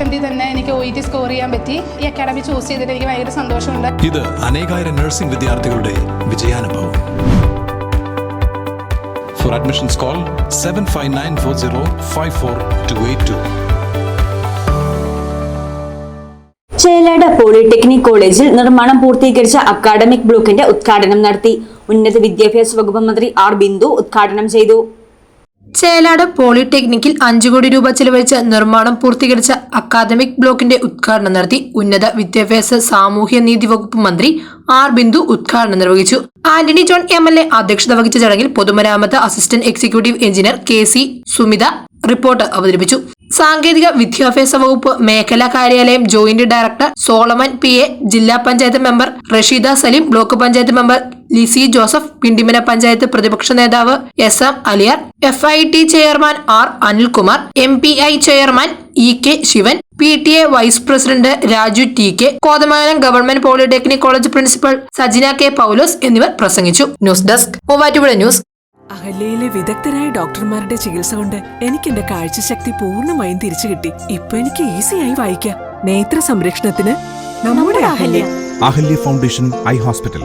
അറ്റംപ്റ്റിൽ തന്നെ എനിക്ക് O E T score ചെയ്യാൻ പറ്റി. ഈ അക്കാഡമി ചൂസ് ചെയ്തിട്ട് എനിക്ക് ഭയങ്കര സന്തോഷമുണ്ട്. ഇത് അനേകായിരം നഴ്സിംഗ് വിദ്യാർത്ഥികളുടെ വിജയാനുഭവം. For admissions call seven five nine four zero five four two eight two Chelad polytechnic കോളേജിൽ നിർമ്മാണം പൂർത്തീകരിച്ച അക്കാഡമിക് ബ്ലോക്കിന്റെ ഉദ്ഘാടനം നടത്തി. ഉന്നത വിദ്യാഭ്യാസ വകുപ്പ് മന്ത്രി ആർ ബിന്ദു ഉദ്ഘാടനം ചെയ്തു. ചേലാട് പോളിടെക്നിക്കിൽ അഞ്ചു കോടി രൂപ ചെലവഴിച്ച് നിർമ്മാണം പൂർത്തീകരിച്ച അക്കാദമിക് ബ്ലോക്കിന്റെ ഉദ്ഘാടനം നടത്തി ഉന്നത വിദ്യാഭ്യാസ സാമൂഹ്യ നീതി വകുപ്പ് മന്ത്രി ആർ ബിന്ദു ഉദ്ഘാടനം നിർവഹിച്ചു. Antony John M L A അധ്യക്ഷത വഹിച്ച ചടങ്ങിൽ പൊതുമരാമത്ത് assistant executive engineer K C Sumitha report അവതരിപ്പിച്ചു. സാങ്കേതിക വിദ്യാഭ്യാസ വകുപ്പ് മേഖലാ കാര്യാലയം joint director Solomon P A ജില്ലാ panchayat member Rasheeda Saleem block panchayat member Lissy Joseph Pindimana panchayat പ്രതിപക്ഷ നേതാവ് S M Aliyar F I T chairman R Anilkumar M P I chairman E K Sivan P T A vice president Raju T K Kothamangalam government polytechnic college principal Sajina K Paulose എന്നിവർ പ്രസംഗിച്ചു. News desk Muvattupuzha news. അഹല്യയിലെ വിദഗ്ധരായ ഡോക്ടർമാരുടെ ചികിത്സ കൊണ്ട് എനിക്ക് എന്റെ കാഴ്ചശക്തി പൂർണമായും തിരിച്ചു കിട്ടി. ഇപ്പൊ എനിക്ക് ഈസിയായി വായിക്കാം. നേത്ര സംരക്ഷണത്തിന് നമ്മുടെ Ahalya. Ahalya foundation eye hospital.